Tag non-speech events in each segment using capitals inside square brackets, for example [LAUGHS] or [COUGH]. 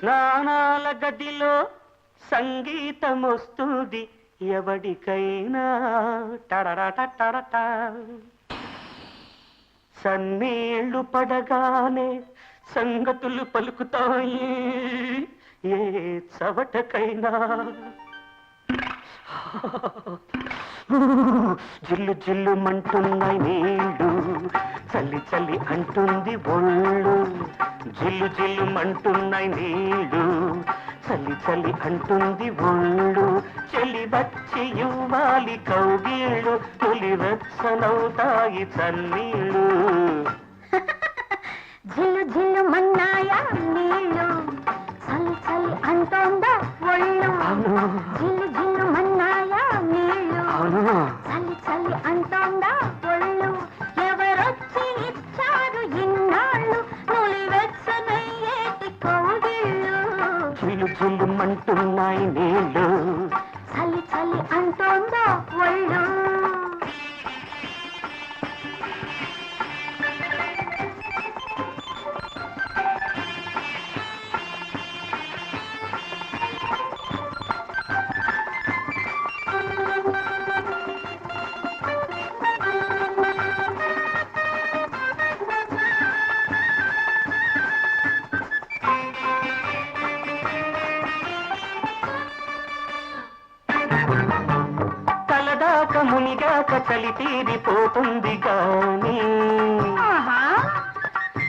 స్నానాల గదిలో సంగీతం వస్తుంది ఎవడికైనా. టడట సన్నీళ్ళు పడగానే సంగతులు పలుకుతాయి ఏ చవటకైనా జిల్లు జిల్లు మంటున్నాయి నీళ్ళు చల్లి చల్లి అంటుంది ఒళ్ళు జిల్లు జిల్లు మంటున్నాయి నీళ్ళు. చల్లి చల్లి అంటుంది ఒళ్ళు. చెల్లి వచ్చి ఇవ్వాలి కౌగిళ్ళు. తొలి వెచ్చనవుతాయి చన్నీళ్ళు. [LAUGHS] జిల్లు జిల్లు మన్నాయా నీళ్ళు. చలి చలి అంటోందా ఒళ్ళు. జిల్లు నీళ్ళు చలి చలి అంటోందా ఒళ్ళు? తలదాక మునిగాక చలి తీరిపోతుంది గాని.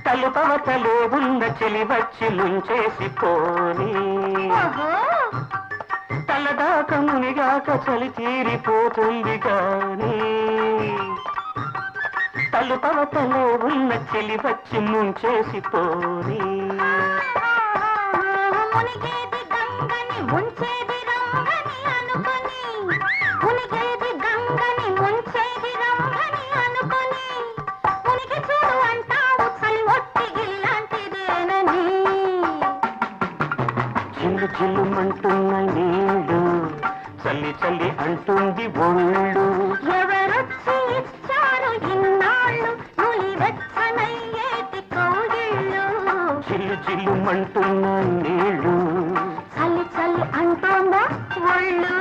తలుపవతలో ఉన్న చెలి వచ్చి ముంచేసి పోని. ఓహో. తలదాక మునిగాక చలి తీరిపోతుంది గాని. తలుపవతలో ఉన్న చెలి వచ్చి ముంచేసి పోని. మునిగేది చిల్లు మంటున్న నీళ్ళు చల్లి చల్లి అంటుంది ఒళ్ళు. ఎవరొచ్చి ఇచ్చారు ఇన్నాళ్ళు? చిల్లు చిల్లు మంటున్న నీళ్ళు చలి చలి అంటోందా ఒళ్ళు?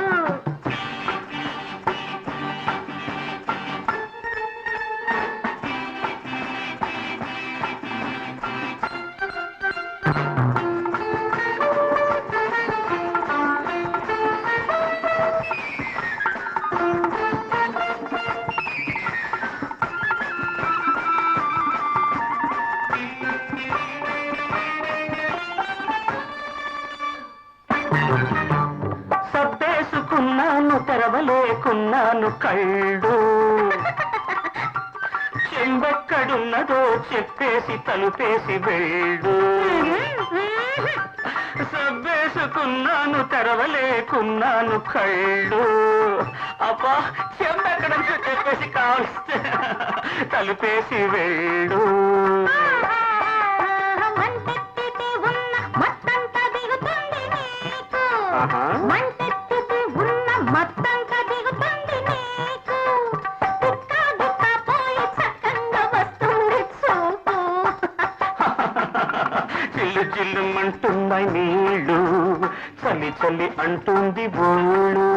తెరవలేకున్నాను కళ్ళు. చెంబెక్కడున్నదో చెప్పేసి తలుపేసి వెళ్ళు. సబ్బేసుకున్నాను తెరవలేకున్నాను కళ్ళు. అబ్బా చెంబెక్కడంతో చెప్పేసి కావలిస్తే తలుపేసి వెళ్ళు. చిల్లు చిల్లు అంటున్నాయి నీళ్ళు. చలి చలి అంటుంది బోళ్ళు